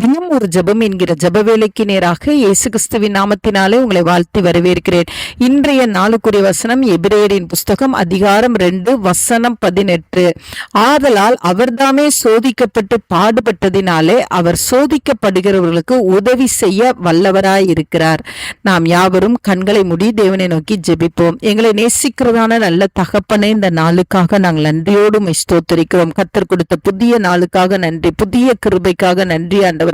தினம் ஒரு ஜெபம் என்கிற ஜப வேலைக்கு நேராக இயேசு கிறிஸ்துவின் நாமத்தினாலே உங்களை வாழ்த்தி வரவேற்கிறேன். இன்றைய நாளுக்குரிய வசனம் எபிரேயரின் புஸ்தகம் அதிகாரம் ரெண்டு வசனம் பதினெட்டு. ஆதலால் அவர்தாமே சோதிக்கப்பட்டு பாடுபட்டதினாலே அவர் சோதிக்கப்படுகிறவர்களுக்கு உதவி செய்ய வல்லவராயிருக்கிறார். நாம் யாவரும் கண்களை மூடி தேவனை நோக்கி ஜெபிப்போம். எங்களை நேசிக்கிறதான நல்ல தகப்பனை இந்த நாளுக்காக நாங்கள் நன்றியோடு ஸ்தோத்தரிக்கிறோம். கத்தர் கொடுத்த புதிய நாளுக்காக நன்றி புதிய கிருபைக்காக நன்றி அந்த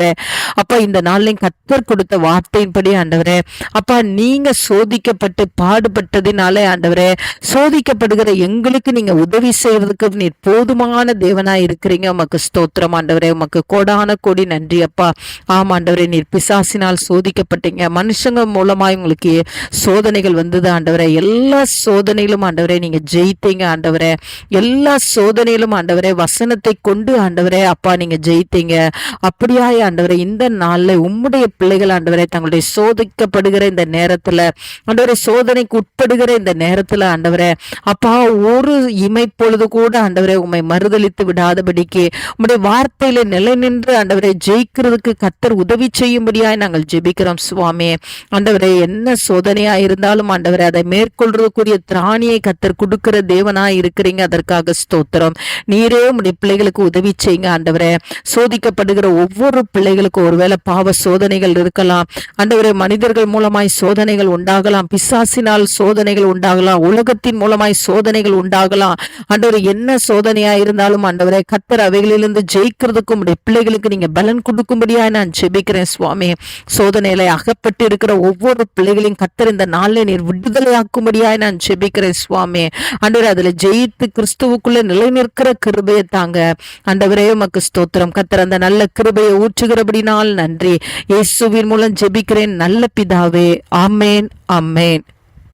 அப்பா இந்த நாள்லையும் கத்தர் கொடுத்த வார்த்தையின்படி ஆண்டவரே அப்பா நீங்க சோதிக்கப்பட்டு பாடுபட்டதினாலே ஆண்டவரே சோதிக்கப்படுகிற எங்களுக்கு நீங்க உதவி செய்வதற்கு நீர் போதுமான தேவனா இருக்கிறீங்க. உமக்கு ஸ்தோத்திரம் ஆண்டவரே உமக்கு கோடான கோடி நன்றி அப்பா. ஆமா ஆண்டவரே நீர் பிசாசினால் சோதிக்கப்பட்டீங்க. மனுஷங்க மூலமாய் உங்களுக்கு சோதனைகள் வந்தது ஆண்டவரே. எல்லா சோதனையிலும் ஆண்டவரே நீங்க ஜெயித்தீங்க ஆண்டவரே. எல்லா சோதனையிலும் ஆண்டவரே வசனத்தை கொண்டு ஆண்டவரே அப்பா நீங்க ஜெயித்தீங்க. அப்படியா அப்படியாய் ஆண்டவரை இந்த நாள்ல உம்முடைய பிள்ளைகள் ஆண்டவரை தங்களுடைய சோதிக்கப்படுகிற இந்த நேரத்துல ஆண்டவரை சோதனைக்கு உட்படுகிற இந்த நேரத்தில் ஆண்டவரை அப்பா ஒரு இமைப்பொழுது கூட ஆண்டவரை உம்மை மறுதளித்து விடாதபடிக்கு உம்முடைய வார்த்தையில நிலை நின்று ஆண்டவரை ஜெயிக்கிறதுக்கு கத்தர் உதவி செய்யும்படியாய் நாங்கள் ஜெபிக்கிறோம் சுவாமி. ஆண்டவரை என்ன சோதனையா இருந்தாலும் ஆண்டவரை அதை மேற்கொள்றதுக்குரிய திராணியை கத்தர் கொடுக்கிற தேவனா இருக்கிறீங்க அதற்காக ஸ்தோத்திரம். நீரே உடைய பிள்ளைகளுக்கு உதவி செய்யுங்க ஆண்டவரை. சோதிக்கப்படுகிற ஒவ்வொரு பிள்ளைகளுக்கு ஒருவேளை பாவ சோதனைகள் இருக்கலாம். அண்டவரே மனிதர்கள் மூலமாய் சோதனைகள் உண்டாகலாம். பிசாசினால் சோதனைகள் உண்டாகலாம். உலகத்தின் மூலமாய் சோதனைகள் உண்டாகலாம். அண்டவர் என்ன சோதனையா இருந்தாலும் அண்டவரே கத்தர் அவைகளிலிருந்து ஜெயிக்கிறதுக்கும் பிள்ளைகளுக்கு நீங்க பலன் கொடுக்கும்படியா நான் ஜெபிக்கிறேன் சுவாமி. சோதனையில அகப்பட்டு இருக்கிற ஒவ்வொரு பிள்ளைகளையும் கத்தர் இந்த நாளில் நீர் விடுதலையாக்கும்படியாய் நான் ஜெபிக்கிறேன் சுவாமி. ஆண்டவரே அதுல ஜெயித்து கிறிஸ்துவுக்குள்ள நிலை நிற்கிற கிருபையை தாங்க. அண்டவரே உமக்கு ஸ்தோத்திரம். கத்தர் அந்த நல்ல கிருபையை போற்றுகிறபடினால் நன்றி. இயேசுவின் மூலம் ஜெபிக்கிறேன். நல்ல பிதாவே. ஆமேன் ஆமேன்.